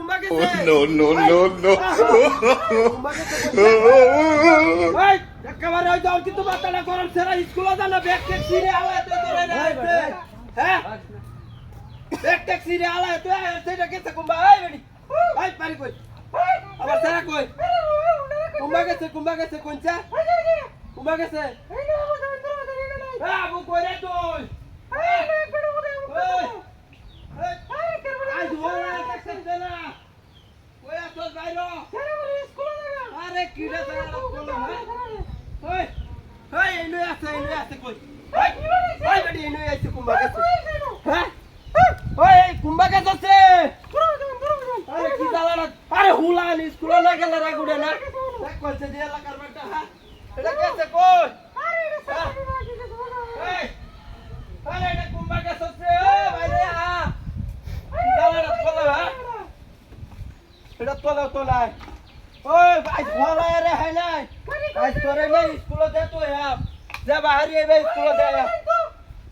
Oh, no, no, no, কুম্বা গেছে no. একেবারে ওই যাও কিন্তু মাথাটা গরম সেরা স্কুলে যা না ব্যাগ ট্যাগ সিরে আলায় তো তোরে না হ্যাঁ ব্যাগ ট্যাগ সিরে আলায় তো সেটা গেছে কুম্বা এই বেডি ভাই পারি কই আবার সেরা কই কুম্বা গেছে কুম্বা গেছে কোনচা কুম্বা গেছে হ্যাঁ আবু কই রে তুই আজ ওরা দেখতে না কই আসল বাইরো হ্যাঁ? হ্যাঁ? হ্যাঁ? এটা গেছে কই? গেছে আছে বাইরে আ। কি দালারা তোলা হ্যাঁ? এটা তোলা তোলায় ওই আজ ভলাই রে হয় নাই। আজ তোরে নে স্কুলে দে তো আপ যে বাহারি এবে স্কুলে দে আপ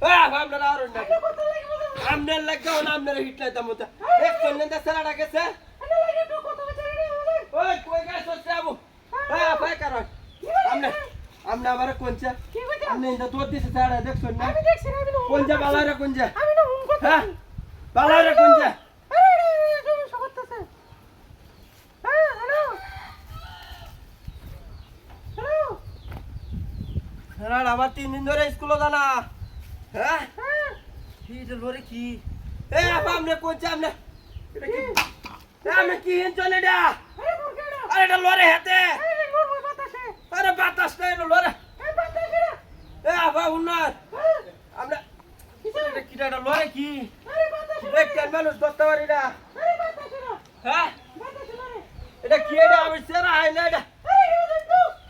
হ্যাঁ আমরা আর না আমনে লাগা না আমনে হিট লাইতা মত এক সন্নে দে সারা গেছে। ওই কই গেছ সাবু হ্যাঁ। ফাই করো আমনে আমনে আমারে কোনচা আমনে ইন্দা তোর দিছে সারা দেখ সন্নে কোনজা বালারে কোনজা হ্যাঁ বালারে কোনজা হ্যাঁ আবার তিন দিন ধরে স্কুলে জানা হ্যাঁ? কি লরে কি? এ, আপা আমনে কোনচা আমনে এটা কি? এ আমনে কি হিন চলে ডা আরে, এটা লরে হেতে। আরে, বাতাস নাই, এটা লরে এ, আপা উন্নত আমরা এটা কি এটা লরে কি? দেখ মানুষ ধরতে পারি না। হ্যাঁ? এটা কি এটা? আমি সেরা হয় না এটা।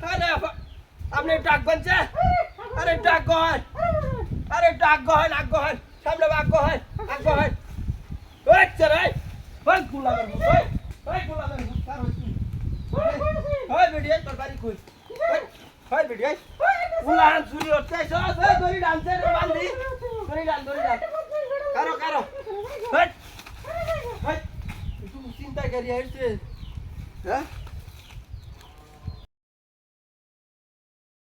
আরে, আপা, আপনি ডাক বানছে আরে ডাক গহন আরে ডাক গহন আগ গহন সামনে আগ গহন আগ গহন ওই চলে ওই মুখ ওই ওই গুলামের মুখ কার হইছি ওই বেডিয়ে তোর বাড়ি চুরি হচ্ছে সব ওই দড়ি ডানছে বান্ধি দড়ি ডান দড়ি ডান কারও কারও। ওই তুই চিন্তা করি আইছে হ্যাঁ?